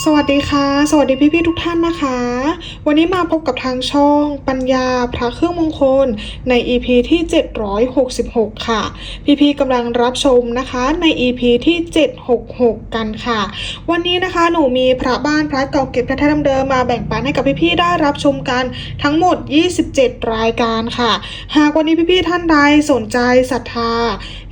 สวัสดีค่ะ สวัสดีพี่ๆทุกท่านนะคะ วันนี้มาพบกับทางช่องปัญญาพระเครื่องมงคลใน EP ที่ 766 ค่ะ พี่ๆกำลังรับชมนะคะใน EP ที่ 766 กันค่ะ วันนี้นะคะหนูมีพระบ้านพระเก่าเก็บพระแท้เดิมมาแบ่งปันให้กับพี่ๆได้รับชมกันทั้งหมด 27 รายการค่ะ หากวันนี้พี่ๆท่านใดสนใจศรัทธา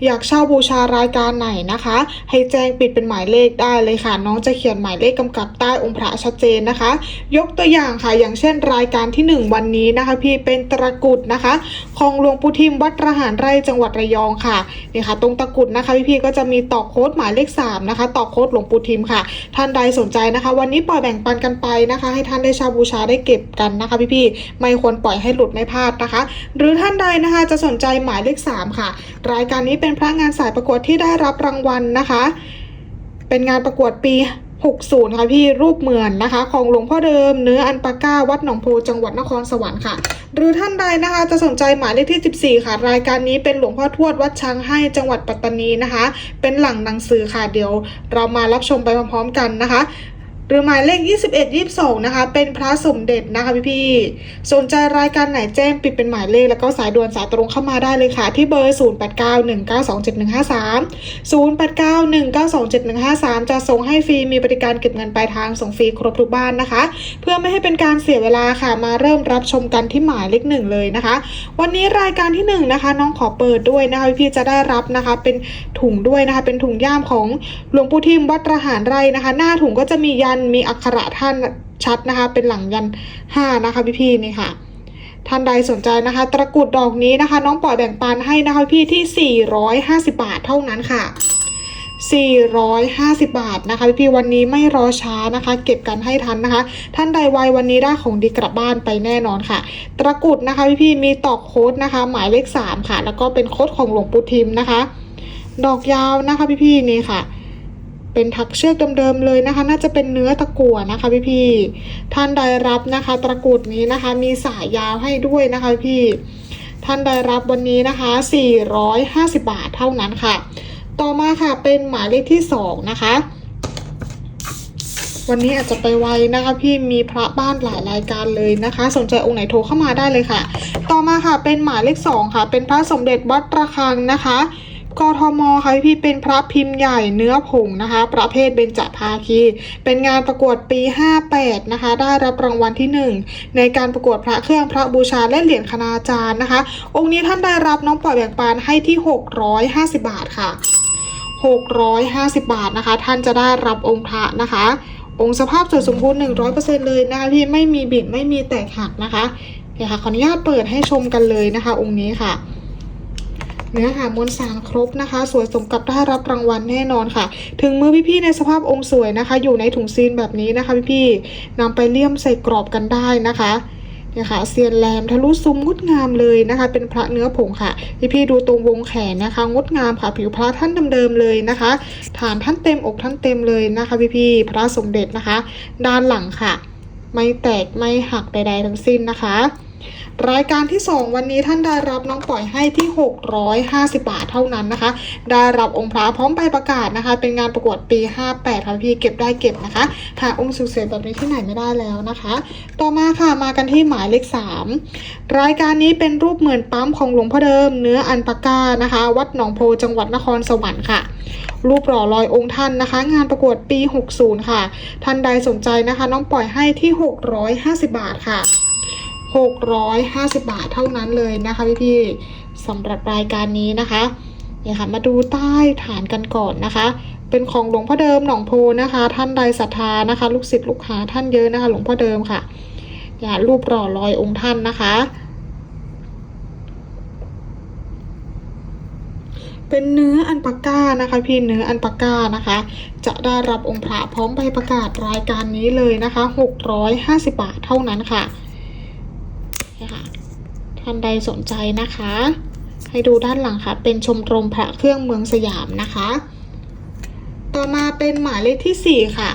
อยากเช่าบูชารายการไหนนะคะ ให้แจ้งปิดเป็นหมายเลขได้เลยค่ะ น้องจะเขียนหมายเลขกำกับใต้องค์พระชัดเจนนะคะ ยกตัวอย่างค่ะ อย่างเช่นรายการที่ 1 วันนี้นะคะ พี่เป็นตะกุดนะคะ ของหลวงปู่ทิมวัดระหารไร่จังหวัดระยองค่ะนี่ค่ะ ตรงตะกุดนะคะพี่ๆก็จะมีต่อโค้ดหมายเลข3นะคะต่อโค้ดหลวงปู่ทิมค่ะ ท่านใดสนใจนะคะ วันนี้ปล่อยแบ่งปันกันไปนะคะ ให้ท่านได้เชาบูชาได้เก็บกันนะคะ พี่ๆไม่ควรปล่อยให้หลุดไม่พลาดนะคะ หรือท่านใดนะคะจะสนใจหมายเลข3ค่ะ รายการนี้เป็น็นพระงานสายประกวดที่ได้รับรางวัลนะคะ เป็นงานประกวดปี 60 ค่ะพี่รูปเหมือนนะคะ ของหลวงพ่อเดิมเนื้ออันปาก้าวัดหนองโพจังหวัดนครสวรรค์ค่ะ หรือท่านใดนะคะจะสนใจหมายเลขที่ 14 ค่ะ รายการนี้เป็นหลวงพ่อทวดวัดช้างให้จังหวัดปัตตานีนะคะ เป็นหลังหนังสือค่ะเดี๋ยว เรามารับชมไปพร้อมๆกันนะคะ หรือหมายเลข 21 22 นะคะ เป็นพระสมเด็จนะคะพี่ๆสนใจรายการไหนแจ้งปิดเป็นหมายเลขแล้วก็สายด่วนสายตรงเข้ามาได้เลยค่ะ ที่เบอร์ 0891927153 0891927153 จะส่งให้ฟรีมีบริการเก็บเงินปลายทางส่งฟรีครบทุกบ้านนะคะ เพื่อไม่ให้เป็นการเสียเวลาค่ะมาเริ่มรับชมกันที่หมายเลขหนึ่งเลยนะคะ วันนี้รายการที่หนึ่งนะคะน้องขอเปิดด้วยนะคะพี่ๆจะได้รับนะคะเป็นถุงด้วยนะคะเป็นถุงย่ามของหลวงปู่ทิมวัดระหารไรนะคะ หน้าถุงก็จะมียันมีอักขระท่านชัดนะคะ เป็นหลังยันห้านะคะพี่ๆนี่ค่ะท่านใดสนใจนะคะ ตะกรุดดอกนี้นะคะ น้องปล่อยแบ่งปันให้นะคะพี่ที่ 450 บาทเท่านั้นค่ะ 450 บาทนะคะพี่ๆวันนี้ไม่รอช้านะคะ เก็บกันให้ทันนะคะ ท่านใดไววันนี้ได้ของดีกลับบ้านไปแน่นอนค่ะ ตะกรุดนะคะพี่ๆมีตอกโค้ดนะคะ หมายเลข 3 ค่ะ แล้วก็เป็นโค้ดของหลวงปู่ทิมนะคะ ดอกยาวนะคะพี่ๆนี่ค่ะ เป็นถักเชือกเดิมๆเลยนะคะ น่าจะเป็นเนื้อตะกั่วนะคะพี่ๆท่านใดรับนะคะตะกุดนี้นะคะ มีสายยาวให้ด้วยนะคะพี่ท่านใดรับวันนี้นะคะ 450 บาทเท่านั้นค่ะ ต่อมาค่ะเป็นหมายเลขที่สองนะคะ วันนี้อาจจะไปไวนะคะพี่มีพระบ้านหลายรายการเลยนะคะ สนใจองค์ไหนโทรเข้ามาได้เลยค่ะ ต่อมาค่ะเป็นหมายเลขสองค่ะ เป็นพระสมเด็จวัดระฆังนะคะ กทมค่ะพี่เป็นพระพิมพ์ใหญ่เนื้อผงนะคะ ประเภทเบญจภาคี เป็นงานประกวดปี 58 นะคะ ได้รับรางวัลที่ 1 ในการประกวดพระเครื่องพระบูชาและเหรียญคณาจารย์นะคะ องค์นี้ท่านได้รับน้องปล่อยแบ่งปันให้ที่ 650 บาทค่ะ 650 บาทนะคะ ท่านจะได้รับองค์พระนะคะ องค์สภาพสวยสมบูรณ์100%เลยนะคะพี่ไม่มีบิดไม่มีแตกหักนะคะเดี๋ยวค่ะขออนุญาตเปิดให้ชมกันเลยนะคะ องค์นี้ค่ะ เนื้อหามวลสารครบนะคะ สวยสมกับได้รับรางวัลแน่นอนค่ะ ถึงมือพี่ๆในสภาพองค์สวยนะคะ อยู่ในถุงซีนแบบนี้นะคะ พี่ๆนำไปเลี่ยมใส่กรอบกันได้นะคะเนี่ยค่ะเซียนแหลมทะลุซุ้มงดงามเลยนะคะ เป็นพระเนื้อผงค่ะพี่ๆดูตรงวงแขนนะคะงดงามค่ะผิวพระท่านเดิมๆเลยนะคะ ฐานท่านเต็มอกท่านเต็มเลยนะคะ พี่ๆพระสมเด็จนะคะ ด้านหลังค่ะ ไม่แตกไม่หักใดๆทั้งสิ้นนะคะ รายการที่ 2 วันนี้ท่านได้รับน้องปล่อยให้ที่ 650 บาทเท่านั้นนะคะ ได้รับองค์พระพร้อมใบประกาศนะคะ เป็นงานประกวดปี 58ค่ะพี่เก็บได้เก็บนะคะหาองค์สุเสวยแบบนี้ที่ไหนไม่ได้แล้วนะคะ ต่อมาค่ะมากันที่หมายเลข 3 รายการนี้เป็นรูปเหมือนปั๊มของหลวงพ่อเดิม เนื้ออันปาก้านะคะ วัดหนองโพจังหวัดนครสวรรค์ค่ะรูปหล่อลอยองค์ท่านนะคะ งานประกวดปี 60 ค่ะ ท่านใดสนใจนะคะ น้องปล่อยให้ที่ 650 บาทค่ะ 650 บาทเท่านั้นเลยนะคะพี่ๆสำหรับรายการนี้นะคะเนี่ยค่ะมาดูใต้ฐานกันก่อนนะคะ เป็นของหลวงพ่อเดิมหนองโพนะคะ ท่านใดศรัทธานะคะ ลูกศิษย์ลูกหาท่านเยอะนะคะ หลวงพ่อเดิมค่ะอย่ารูปหล่อลอยองค์ท่านนะคะ เป็นเนื้ออันปาก้านะคะ พี่เนื้ออันปาก้านะคะ จะได้รับองค์พระพร้อมใบประกาศรายการนี้เลยนะคะ 650 บาทเท่านั้นค่ะ ค่ะท่านใดสนใจนะคะ ให้ดูด้านหลังค่ะ เป็นชมรมพระเครื่องเมืองสยามนะคะ ต่อมาเป็นหมายเลขที่ 4 ค่ะ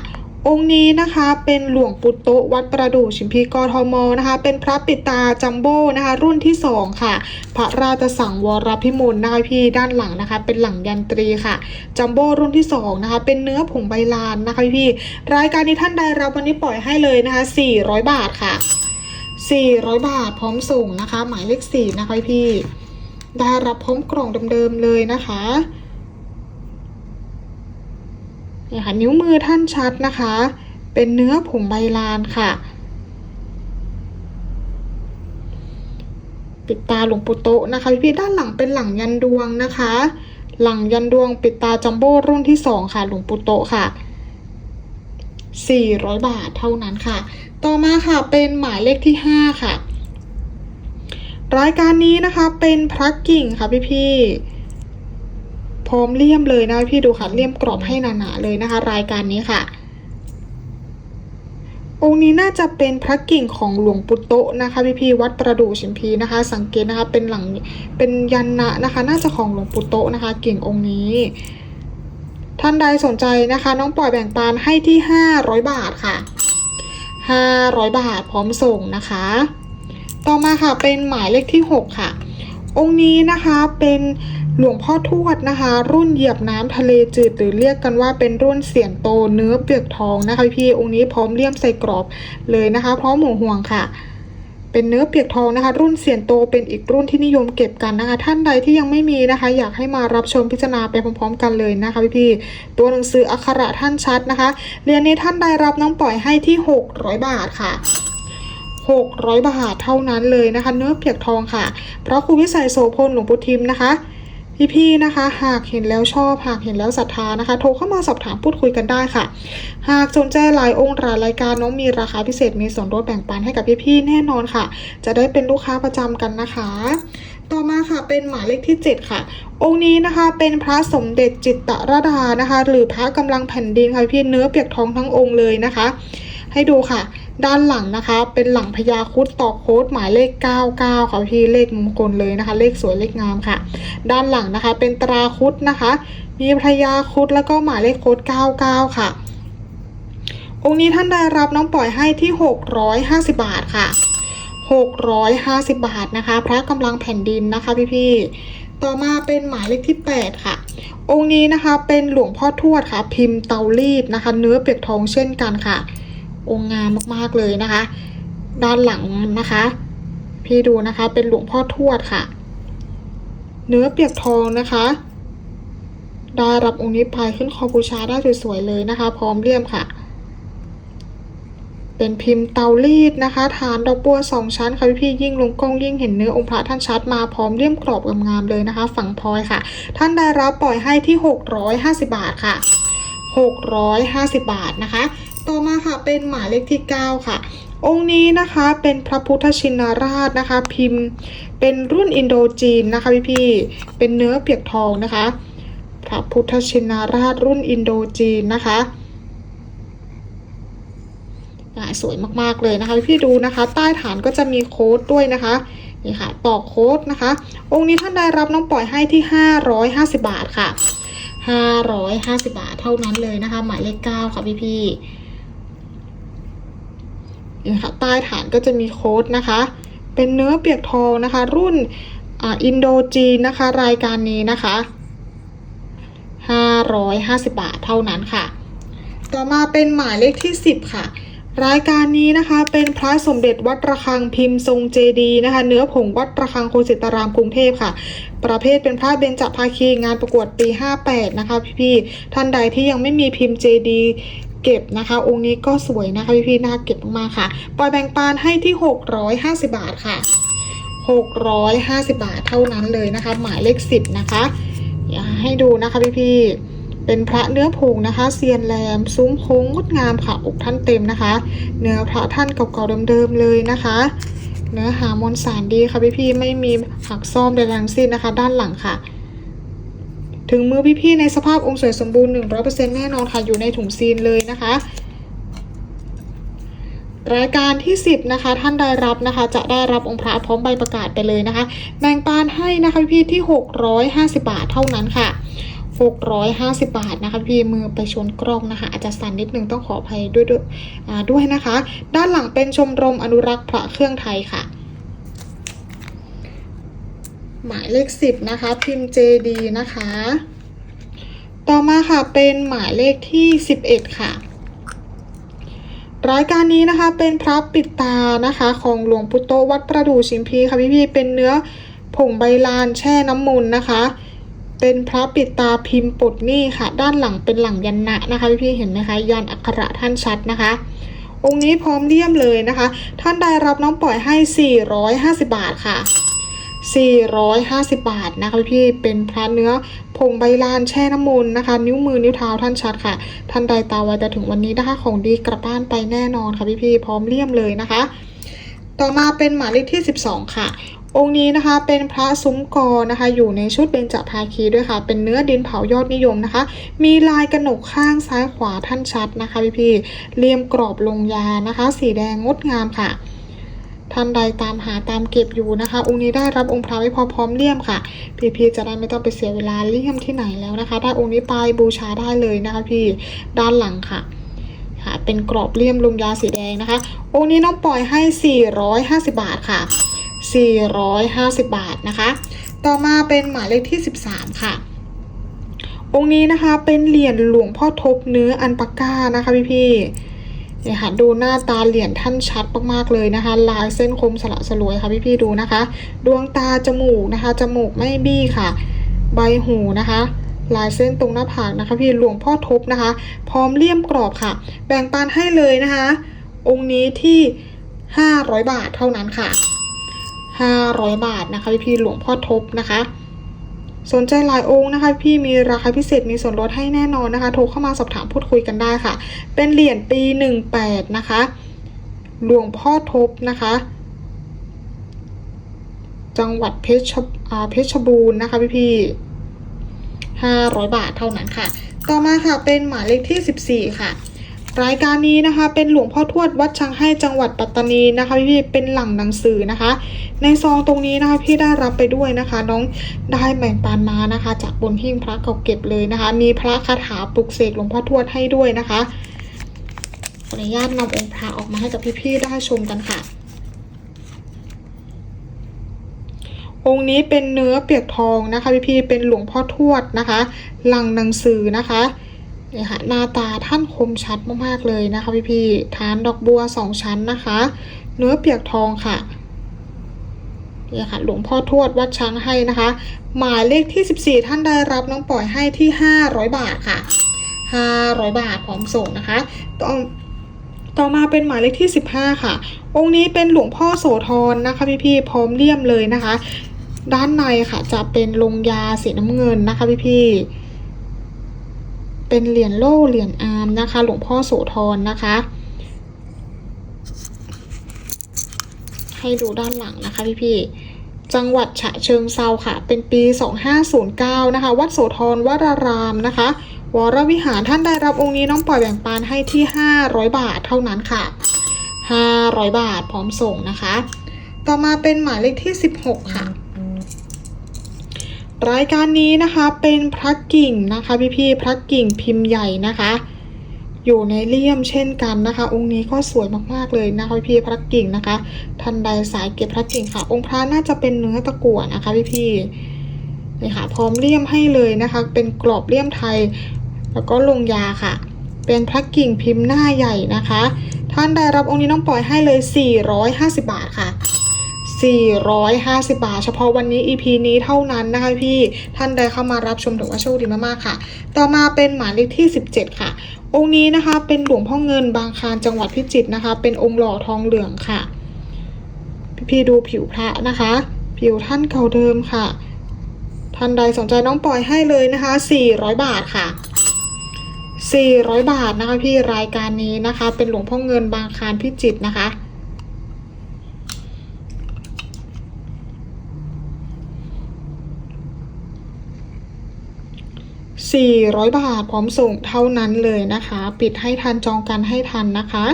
องค์นี้นะคะเป็นหลวงปู่โตวัดประดู่ชิมพีกทมนะคะ เป็นพระปิตาจัมโบ้นะคะ รุ่นที่สองค่ะ พระราชสังวรพิมลนะคะพี่ด้านหลังนะคะ เป็นหลังยันตรีค่ะจัมโบ้รุ่นที่สองนะคะ เป็นเนื้อผงใบลานนะคะพี่ รายการนี้ท่านใดรับวันนี้ปล่อยให้เลยนะคะ400 บาทค่ะ 400 บาทพร้อมส่งนะคะ หมายเลข4นะคะพี่ ได้รับพร้อมกล่องเดิมๆเลยนะคะนี่ค่ะนิ้วมือท่านชัดนะคะ เป็นเนื้อผงใบลานค่ะ ปิดตาหลวงปู่โตนะคะพี่ด้านหลังเป็นหลังยันดวงนะคะ หลังยันดวงปิดตาจัมโบ้รุ่นที่สองค่ะหลวงปู่โตค่ะ 400 บาทเท่านั้นค่ะ ต่อมาค่ะเป็นหมายเลขที่ห้าค่ะ รายการนี้นะคะเป็นพระกิ่งค่ะพี่พี่พร้อมเลี่ยมเลยนะพี่ดูค่ะเลี่ยมกรอบให้หนาๆเลยนะคะ รายการนี้ค่ะ องค์นี้น่าจะเป็นพระกิ่งของหลวงปู่โตนะคะพี่พี่วัดประดู่ชิมพีนะคะ สังเกตนะคะเป็นหลังเป็นยันนะนะคะ น่าจะของหลวงปู่โตนะคะ กิ่งองค์นี้ ท่านใดสนใจนะคะ น้องปล่อยแบ่งปันให้ที่ 500 บาทค่ะ 500 บาทพร้อมส่งนะคะ ต่อมาค่ะเป็นหมายเลขที่ 6 ค่ะ องค์นี้นะคะเป็นหลวงพ่อทวดนะคะ รุ่นเหยียบน้ำทะเลจืดหรือเรียกกันว่าเป็นรุ่นเสียนโตเนื้อเปียกทองนะคะพี่องค์นี้พร้อมเลี่ยมใส่กรอบเลยนะคะ พร้อมหมูห่วงค่ะ เป็นเนื้อเปียกทองนะคะ รุ่นเสียนโตเป็นอีกรุ่นที่นิยมเก็บกันนะคะ ท่านใดที่ยังไม่มีนะคะ อยากให้มารับชมพิจารณาไปพร้อมๆ กันเลยนะคะพี่ๆตัวหนังสืออักขระท่านชัดนะคะเรียนนี้ท่านใดรับน้องปล่อยให้ที่ 600 บาทค่ะ600 บาทเท่านั้นเลยนะคะ เนื้อเปียกทองค่ะเพราะครูวิสัยโสพลหลวงปู่ทิมนะคะ พี่ๆนะคะ หากเห็นแล้วชอบ หากเห็นแล้วศรัทธานะคะ โทรเข้ามาสอบถามพูดคุยกันได้ค่ะ หากสนใจหลายองค์หลายรายการน้องมีราคาพิเศษมีส่วนลดแบ่งปันให้กับพี่ๆแน่นอนค่ะ จะได้เป็นลูกค้าประจำกันนะคะ ต่อมาค่ะเป็นหมายเลขที่ 7 ค่ะ องค์นี้นะคะเป็นพระสมเด็จจิตตรดานะคะ หรือพระกำลังแผ่นดินค่ะพี่เนื้อเปียกทองทั้งองค์เลยนะคะ ให้ดูค่ะ ด้านหลังนะคะ เป็นหลังพญาคุดต่อโค้ดหมายเลข 99ค่ะพี่เลขมงคลเลยนะคะ เลขสวยเลขงามค่ะ ด้านหลังนะคะ เป็นตราคุดนะคะ มีพญาคุดแล้วก็หมายเลขโค้ด99 ค่ะ องค์นี้ท่านได้รับน้องปล่อยให้ที่ 650 บาทค่ะ 650 บาทนะคะ พระกำลังแผ่นดินนะคะพี่ๆต่อมาเป็นหมายเลขที่ 8 ค่ะองค์นี้นะคะเป็นหลวงพ่อทวดค่ะ พิมพ์เตารีดนะคะ เนื้อเปียกทองเช่นกันค่ะ องค์งามมากๆเลยนะคะ ด้านหลังนะคะ พี่ดูนะคะเป็นหลวงพ่อทวดค่ะ เนื้อเปียกทองนะคะได้รับองค์นี้ไปขึ้นคอบูชาได้สวยๆเลยนะคะ พร้อมเลี่ยมค่ะ เป็นพิมพ์เตารีดนะคะ ฐานดอกบัวสองชั้นค่ะพี่ๆยิ่งลงกล้องยิ่งเห็นเนื้อองค์พระท่านชัดมาพร้อมเลี่ยมกรอบงามๆเลยนะคะ ฝั่งพลอยค่ะ ท่านได้รับปล่อยให้ที่ 650 บาทค่ะ 650 บาทนะคะ ต่อมาค่ะเป็นหมายเลขที่ 9 ค่ะ องค์นี้นะคะเป็นพระพุทธชินราชนะคะ พิมพ์เป็นรุ่นอินโดจีนนะคะพี่ๆเป็นเนื้อเปียกทองนะคะ พระพุทธชินราชรุ่นอินโดจีนนะคะสวยมากๆเลยนะคะพี่ดูนะคะ ใต้ฐานก็จะมีโค้ดด้วยนะคะนี่ค่ะต่อโค้ดนะคะ องค์นี้ท่านได้รับน้องปล่อยให้ที่ 550 บาทค่ะ 550 บาทเท่านั้นเลยนะคะ หมายเลข 9 ค่ะพี่ๆ นี่ค่ะใต้ฐานก็จะมีโค้ดนะคะ เป็นเนื้อเปียกทองนะคะ รุ่นอินโดจีนนะคะ รายการนี้นะคะ550 บาทเท่านั้นค่ะ ต่อมาเป็นหมายเลขที่ 10 ค่ะ รายการนี้นะคะเป็นพระสมเด็จวัดระฆังพิมพ์ทรงเจดีนะคะ เนื้อผงวัดระฆังโคสิตารามกรุงเทพค่ะ ประเภทเป็นพระเบญจภาคีงานประกวดปี 58 นะคะพี่ๆท่านใดที่ยังไม่มีพิมพ์เจดี เก็บนะคะ องค์นี้ก็สวยนะคะพี่ๆน่าเก็บมากๆค่ะ ปล่อยแบ่งปานให้ที่ 650 บาทค่ะ 650 บาทเท่านั้นเลยนะคะ หมายเลข 10 นะคะอยากให้ดูนะคะพี่ๆเป็นพระเนื้อผงนะคะเซียนแหลมซุ้มโค้งงดงามค่ะอกท่านเต็มนะคะ เนื้อพระท่านเก่าๆเดิมๆเลยนะคะเนื้อหามวลสารดีค่ะพี่ๆไม่มีหักซ่อมใดๆทั้งสิ้นนะคะ ด้านหลังค่ะ ถึงมือพี่ๆในสภาพองค์สวยสมบูรณ์ 100%แน่นอนค่ะ อยู่ในถุงซีนเลยนะคะ รายการที่ 10 นะคะ ท่านได้รับนะคะ จะได้รับองค์พระพร้อมใบประกาศไปเลยนะคะแบ่งปานให้นะคะพี่ที่ 650 บาทเท่านั้นค่ะ 650 บาทนะคะพี่มือไปชนกล้องนะคะ อาจจะสั่นนิดนึงต้องขออภัยด้วยด้วยด้วยนะคะ ด้านหลังเป็นชมรมอนุรักษ์พระเครื่องไทยค่ะ หมายเลข 10 นะคะ พิมพ์ JD นะคะ ต่อมาค่ะเป็นหมายเลขที่ 11 ค่ะ รายการนี้นะคะเป็นพระปิดตานะคะ ของหลวงพุโตวัดประดู่ชิมพีค่ะพี่พี่เป็นเนื้อผงใบลานแช่น้ำมนต์นะคะ เป็นพระปิดตาพิมพ์ปลดนี้ค่ะ ด้านหลังเป็นหลังยันนะนะคะพี่พี่เห็นไหมคะยันอักขระท่านชัดนะคะองค์นี้พร้อมเลี่ยมเลยนะคะ ท่านใดรับน้องปล่อยให้ 450 บาทค่ะ 450 บาทนะคะพี่ เป็นพระเนื้อผงใบลานแช่น้ำมนต์นะคะ นิ้วมือนิ้วเท้าท่านชัดค่ะ ท่านใดตาไวแต่ถึงวันนี้นะคะของดีกลับบ้านไปแน่นอนค่ะพี่ๆพร้อมเลี่ยมเลยนะคะ ต่อมาเป็นหมายเลขที่ 12 ค่ะ องค์นี้นะคะเป็นพระซุ้มกอนะคะ อยู่ในชุดเบญจภาคีด้วยค่ะ เป็นเนื้อดินเผายอดนิยมนะคะ มีลายกระหนกข้างซ้ายขวาท่านชัดนะคะพี่ๆเลี่ยมกรอบลงยานะคะ สีแดงงดงามค่ะ ท่านใดตามหาตามเก็บอยู่นะคะ องค์นี้ได้รับองค์พระไว้พอพร้อมเลี่ยมค่ะ พี่ๆจะได้ไม่ต้องไปเสียเวลาเลี่ยมที่ไหนแล้วนะคะ ได้องค์นี้ไปบูชาได้เลยนะคะ พี่ด้านหลังค่ะค่ะ เป็นกรอบเลี่ยมลงยาสีแดงนะคะ องค์นี้น้องปล่อยให้ 450 บาทค่ะ 450 บาทนะคะ ต่อมาเป็นหมายเลขที่ 13 ค่ะองค์นี้นะคะเป็นเหรียญหลวงพ่อทบเนื้ออันปาก้านะคะพี่ๆ เนี่ยค่ะดูหน้าตาเหรียญท่านชัดมากๆเลยนะคะ ลายเส้นคมสละสลวยค่ะพี่ๆดูนะคะ ดวงตาจมูกนะคะ จมูกไม่บี้ค่ะ ใบหูนะคะลายเส้นตรงหน้าผากนะคะพี่หลวงพ่อทบนะคะ พร้อมเลี่ยมกรอบค่ะ แบ่งปันให้เลยนะคะ องค์นี้ที่ 500 บาทเท่านั้นค่ะ 500 บาทนะคะพี่พี่หลวงพ่อทบนะคะ สนใจหลายองค์นะคะ พี่มีราคาพิเศษมีส่วนลดให้แน่นอนนะคะ โทรเข้ามาสอบถามพูดคุยกันได้ค่ะ เป็นเหรียญปี 18 นะคะ หลวงพ่อทบนะคะ จังหวัดเพชรเพชรบูรณ์นะคะพี่พี่500 บาทเท่านั้นค่ะ ต่อมาค่ะเป็นหมายเลขที่ 14 ค่ะ รายการนี้นะคะ เป็นหลวงพ่อทวดวัดชังให้จังหวัดปัตตานีนะคะพี่เป็นหลังหนังสือนะคะ ในซองตรงนี้นะคะพี่ได้รับไปด้วยนะคะ น้องได้แบ่งปันมานะคะ จากบนหิ้งพระเก่าเก็บเลยนะคะ มีพระคาถาปลุกเสกหลวงพ่อทวดให้ด้วยนะคะขออนุญาตนำองค์พระออกมาให้กับพี่ๆได้ชมกันค่ะ องค์นี้เป็นเนื้อเปียกทองนะคะพี่ๆเป็นหลวงพ่อทวดนะคะหลังหนังสือนะคะ เนี่ยค่ะหน้าตาท่านคมชัดมากๆเลยนะคะพี่ๆฐานดอกบัวสองชั้นนะคะ เนื้อเปียกทองค่ะเนี่ยค่ะหลวงพ่อทวดวัดช้างให้นะคะ หมายเลขที่ 14 ท่านได้รับน้องปล่อยให้ที่ 500 บาทค่ะ 500 บาทพร้อมส่งนะคะต้องต่อมาเป็นหมายเลขที่ 15 ค่ะ องค์นี้เป็นหลวงพ่อโสธรนะคะพี่ๆพร้อมเลี่ยมเลยนะคะ ด้านในค่ะจะเป็นลงยาสีน้ำเงินนะคะพี่ๆ เป็นเหรียญโล่เหรียญอามนะคะ หลวงพ่อโสธรนะคะ ให้ดูด้านหลังนะคะพี่ๆจังหวัดฉะเชิงเซาค่ะ เป็นปี 2509 นะคะ วัดโสธรวรารามนะคะ วรวิหารท่านได้รับองค์นี้น้องปล่อยแบ่งปันให้ที่ 500 บาทเท่านั้นค่ะ 500 บาทพร้อมส่งนะคะ ต่อมาเป็นหมายเลขที่ 16 ค่ะ รายการนี้นะคะเป็นพระกิ่งนะคะพี่ๆพระกิ่งพิมพ์ใหญ่นะคะ อยู่ในเลี่ยมเช่นกันนะคะ องค์นี้ก็สวยมากๆเลยนะคะพี่ๆพระกิ่งนะคะท่านใดสายเก็บพระกิ่งค่ะ องค์พระน่าจะเป็นเนื้อตะกั่วนะคะพี่ๆนี่ค่ะพร้อมเลี่ยมให้เลยนะคะ เป็นกรอบเลี่ยมไทย แล้วก็ลงยาค่ะ เป็นพระกิ่งพิมพ์หน้าใหญ่นะคะ ท่านได้รับองค์นี้น้องปล่อยให้เลย 450 บาทค่ะ 450 บาท เฉพาะวันนี้ EP นี้เท่านั้นนะคะพี่ ท่านใดเข้ามารับชมถือว่าโชคดีมากๆค่ะ ต่อมาเป็นหมายเลขที่ 17 ค่ะ องค์นี้นะคะเป็นหลวงพ่อเงินบางคานจังหวัดพิจิตรนะคะ เป็นองค์หล่อทองเหลืองค่ะ พี่ๆดูผิวพระนะคะ ผิวท่านเก่าเดิมค่ะ ท่านใดสนใจน้องปล่อยให้เลยนะคะ 400 บาทค่ะ400 บาทนะคะพี่รายการนี้นะคะ เป็นหลวงพ่อเงินบางคานพิจิตรนะคะ 400 บาทพร้อมส่งเท่านั้นเลยนะคะ ปิดให้ทันจองกันให้ทันนะคะ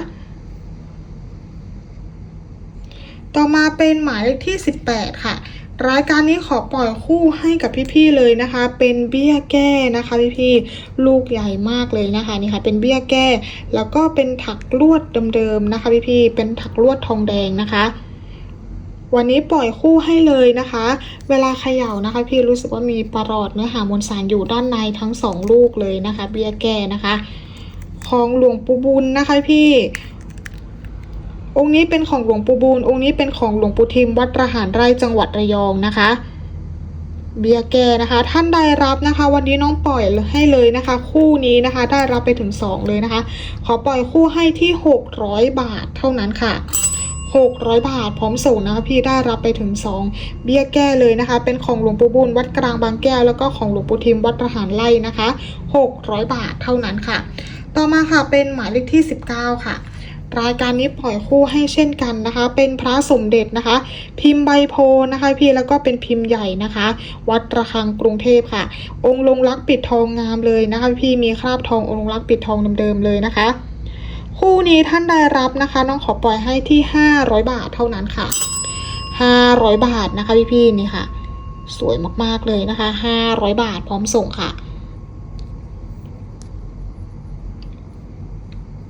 ต่อมาเป็นหมายเลขที่ 18 ค่ะ รายการนี้ขอปล่อยคู่ให้กับพี่ๆเลยนะคะ เป็นเบี้ยแก้นะคะพี่ๆลูกใหญ่มากเลยนะคะนี่ค่ะเป็นเบี้ยแก้ แล้วก็เป็นถักลวดเดิมๆนะคะพี่ๆเป็นถักลวดทองแดงนะคะ วันนี้ปล่อยคู่ให้เลยนะคะ เวลาเขย่านะคะ พี่รู้สึกว่ามีประหลอดเนื้อหามวลสารอยู่ด้านในทั้งสองลูกเลยนะคะ เบี้ยแก้นะคะ ของหลวงปู่บุญนะคะพี่ องค์นี้เป็นของหลวงปู่บูลองค์นี้เป็นของหลวงปู่ทิมวัดระหารไร่จังหวัดระยองนะคะเบียแกนะคะ ท่านได้รับนะคะ วันนี้น้องปล่อยให้เลยนะคะ คู่นี้นะคะ ได้รับไปถึง 2 เลยนะคะ ขอปล่อยคู่ให้ที่ 600 บาทเท่านั้นค่ะ 600 บาท พร้อมส่งนะคะพี่ได้รับไปถึง 2 เบี้ยแก้เลยนะคะ เป็นของหลวงปู่บุญวัดกลางบางแก้ว แล้วก็ของหลวงปู่ทิมวัดระหารไร่นะคะ 600 บาทเท่านั้นค่ะ ต่อมาค่ะเป็นหมายเลขที่ 19 ค่ะรายการนี้ปล่อยคู่ให้เช่นกันนะคะ เป็นพระสมเด็จนะคะ พิมพ์ใบโพนะคะ พี่แล้วก็เป็นพิมพ์ใหญ่นะคะ วัดระฆังกรุงเทพค่ะ องค์ลงรักปิดทองงามเลยนะคะ พี่มีคราบทององค์ลงรักปิดทองเดิมๆเลยนะคะ คู่นี้ท่านได้รับนะคะ น้องขอปล่อยให้ที่ 500 บาทเท่านั้นค่ะ 500 บาทนะคะพี่ๆนี่ค่ะ สวยมากๆเลยนะคะ 500 บาทพร้อมส่งค่ะ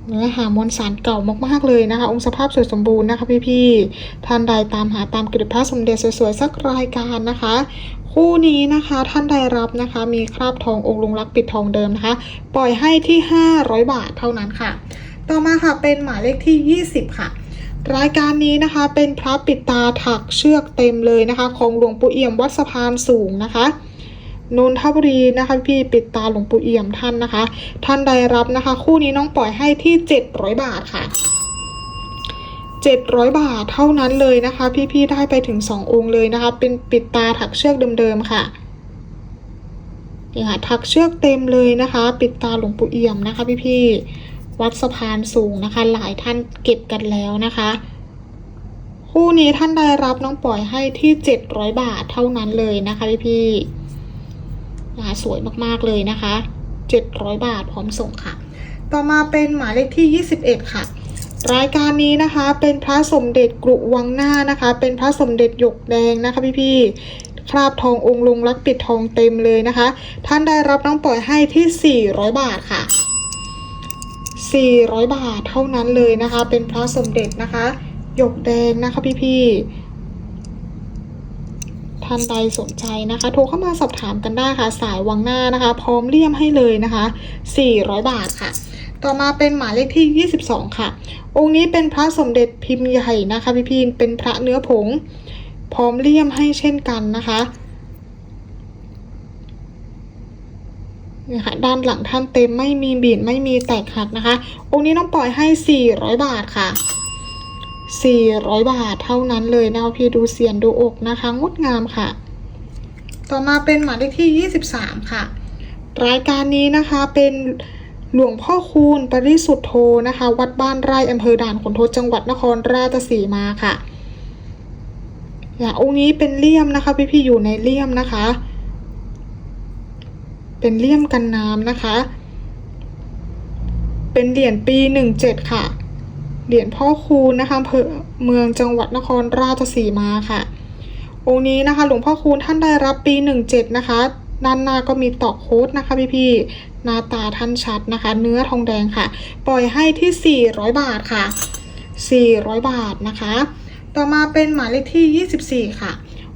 เนื้อหามวลสารเก่ามากๆเลยนะคะ องค์สภาพสวยสมบูรณ์นะคะพี่ๆท่านใดตามหาตามกระดิพระสมเด็จสวยๆสักรายการนะคะคู่นี้นะคะท่านใดรับนะคะมีคราบทององค์ลุงรักปิดทองเดิมนะคะ ปล่อยให้ที่ 500 บาทเท่านั้นค่ะ ต่อมาค่ะเป็นหมายเลขที่ 20 ค่ะ รายการนี้นะคะเป็นพระปิดตาถักเชือกเต็มเลยนะคะ ของหลวงปู่เอี่ยมวัดสะพานสูงนะคะนนทบุรีนะคะพี่ปิดตาหลวงปู่เอี่ยมท่านนะคะ ท่านใดรับนะคะ คู่นี้น้องปล่อยให้ที่ 700 บาทค่ะ 700 บาทเท่านั้นเลยนะคะ พี่ๆได้ไปถึง 2 องค์เลยนะคะ เป็นปิดตาถักเชือกเดิมๆค่ะนี่ค่ะถักเชือกเต็มเลยนะคะ ปิดตาหลวงปู่เอี่ยมนะคะ พี่ๆ วัดสะพานสูงนะคะ หลายท่านเก็บกันแล้วนะคะ คู่นี้ท่านได้รับน้องปล่อยให้ที่700บาทเท่านั้นเลยนะคะพี่ๆนะคะสวยมากๆเลยนะคะ700บาทพร้อมส่งค่ะ ต่อมาเป็นหมายเลขที่21ค่ะรายการนี้นะคะเป็นพระสมเด็จกรุวังหน้านะคะ เป็นพระสมเด็จหยกแดงนะคะพี่ๆคราบทององค์ลุงรักปิดทองเต็มเลยนะคะ ท่านได้รับน้องปล่อยให้ที่ 400 บาทค่ะ 400 บาทเท่านั้นเลยนะคะ เป็นพระสมเด็จนะคะหยกแดงนะคะพี่ๆท่านใดสนใจนะคะ โทรเข้ามาสอบถามกันได้ค่ะ สายวังหน้านะคะ พร้อมเลี่ยมให้เลยนะคะ 400 บาทค่ะ ต่อมาเป็นหมายเลขที่ 22 ค่ะ องค์นี้เป็นพระสมเด็จพิมพ์ใหญ่นะคะพี่พีนเป็นพระเนื้อผง พร้อมเลี่ยมให้เช่นกันนะคะ นี่ค่ะด้านหลังท่านเต็มไม่มีบีดไม่มีแตกหักนะคะ องค์นี้น้องปล่อยให้ 400 บาทค่ะ 400 บาทเท่านั้นเลยนะพี่ดูเสียนดูอกนะคะงดงามค่ะ ต่อมาเป็นหมายเลขที่ 23 ค่ะ รายการนี้นะคะเป็นหลวงพ่อคูณปริสุทธโธนะคะ วัดบ้านไร่อำเภอด่านขุนทดจังหวัดนครราชสีมาค่ะ อย่างองค์นี้เป็นเลี่ยมนะคะพี่พี่ๆอยู่ในเลี่ยมนะคะ เป็นเลี่ยมกันน้ำนะคะ เป็นเหรียญปี17ค่ะ เหรียญพ่อคูณนะคะเภอเมืองจังหวัดนครราชสีมาค่ะ องค์นี้นะคะหลวงพ่อคูณท่านได้รับปี17นะคะด้านหน้าก็มีตอกโค้ดนะคะพี่พี่ๆหน้าตาท่านชัดนะคะ เนื้อทองแดงค่ะ ปล่อยให้ที่ 400 บาทค่ะ 400 บาทนะคะ ต่อมาเป็นหมายเลขที่ 24 ค่ะ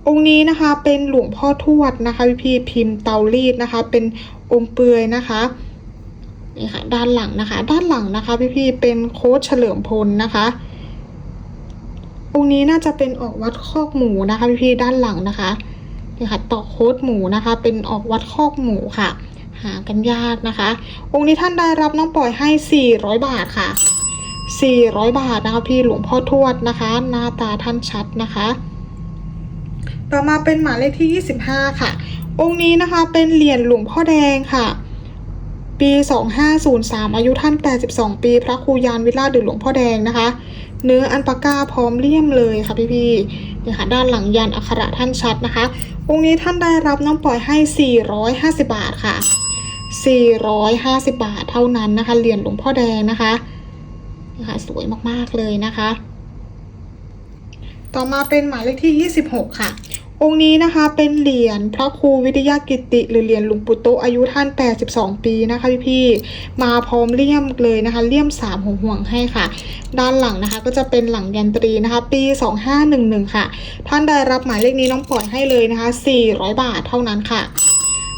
องค์นี้นะคะเป็นหลวงพ่อทวดนะคะพี่พี่พิมพ์เตารีดนะคะ เป็นองค์เปือยนะคะนี่ค่ะด้านหลังนะคะ ด้านหลังนะคะ พี่พี่เป็นโค้ดเฉลิมพลนะคะ องค์นี้น่าจะเป็นออกวัดคอกหมูนะคะ พี่พี่ด้านหลังนะคะนี่ค่ะต่อโค้ดหมูนะคะ เป็นออกวัดคอกหมูค่ะ หากันยากนะคะ องค์นี้ท่านได้รับน้องปล่อยให้ 400 บาทค่ะ 400 บาทนะคะพี่หลวงพ่อทวดนะคะ หน้าตาท่านชัดนะคะ ต่อมาเป็นหมายเลขที่ 25 ค่ะ องค์นี้นะคะเป็นเหรียญหลวงพ่อแดงค่ะ ปี 2503 อายุท่าน 82 ปี พระครูยานวิราชหรือหลวงพ่อแดงนะคะ เนื้ออันปากาพร้อมเลี่ยมเลยค่ะพี่พี่นี่ค่ะด้านหลังยันอักขระท่านชัดนะคะ องค์นี้ท่านได้รับน้องปล่อยให้ 450 บาทค่ะ 450 บาทเท่านั้นนะคะ เหรียญหลวงพ่อแดงนะคะนี่ค่ะสวยมากๆเลยนะคะ ต่อมาเป็นหมายเลขที่ 26 ค่ะ องค์นี้นะคะเป็นเหรียญพระครูวิทยากิติ หรือเหรียญหลวงปู่โตอายุท่าน 82 ปีนะคะพี่ๆมาพร้อมเลี่ยมเลยนะคะเลี่ยม3ห่วงห่วงให้ค่ะ ด้านหลังนะคะก็จะเป็นหลังยันตรีนะคะปี 2511 ค่ะ ท่านได้รับหมายเลขนี้น้องปล่อยให้เลยนะคะ 400 บาทเท่านั้นค่ะ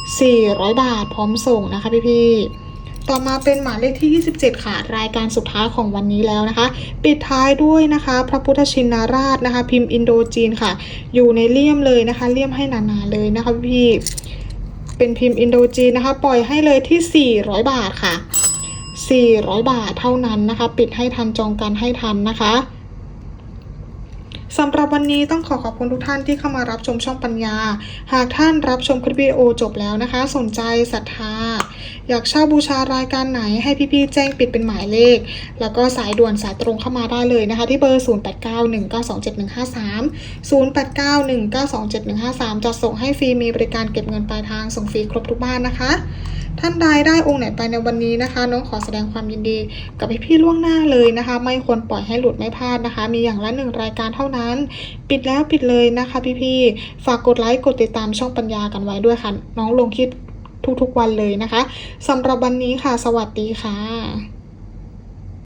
400 บาทพร้อมส่งนะคะพี่ๆ ต่อมาเป็นหมายเลขที่ 27 ค่ะ รายการสุดท้ายของวันนี้แล้วนะคะ ปิดท้ายด้วยนะคะ พระพุทธชินราชนะคะ พิมพ์อินโดจีนค่ะ อยู่ในเลี่ยมเลยนะคะ เลี่ยมให้หนาๆเลยนะคะพี่เป็นพิมพ์อินโดจีนนะคะ ปล่อยให้เลยที่ 400 บาทค่ะ 400 บาทเท่านั้นนะคะ ปิดให้ทันจองกันให้ทันนะคะ สำหรับวันนี้ต้องขอขอบคุณทุกท่านที่เข้ามารับชมช่องปัญญา หากท่านรับชมคลิปวิดีโอจบแล้วนะคะ สนใจศรัทธา อยากเช่าบูชารายการไหนให้พี่ๆแจ้งปิดเป็นหมายเลข แล้วก็สายด่วนสายตรงเข้ามาได้เลยนะคะ ที่เบอร์ 0891927153 0891927153 จะส่งให้ฟรีมีบริการเก็บเงินปลายทางส่งฟรีครบทุกบ้านนะคะท่านใดได้องค์ไหนไปในวันนี้นะคะ น้องขอแสดงความยินดี กับพี่ๆล่วงหน้าเลยนะคะ ไม่ควรปล่อยให้หลุดไม่พลาดนะคะ มีอย่างละหนึ่งรายการเท่านั้นนั้น ปิดแล้วปิดเลยนะคะพี่ๆ ฝากกดไลค์กดติดตามช่องปัญญากันไว้ด้วยค่ะ น้องลงคลิปทุกๆวันเลยนะคะสำหรับวันนี้ค่ะ สวัสดีค่ะ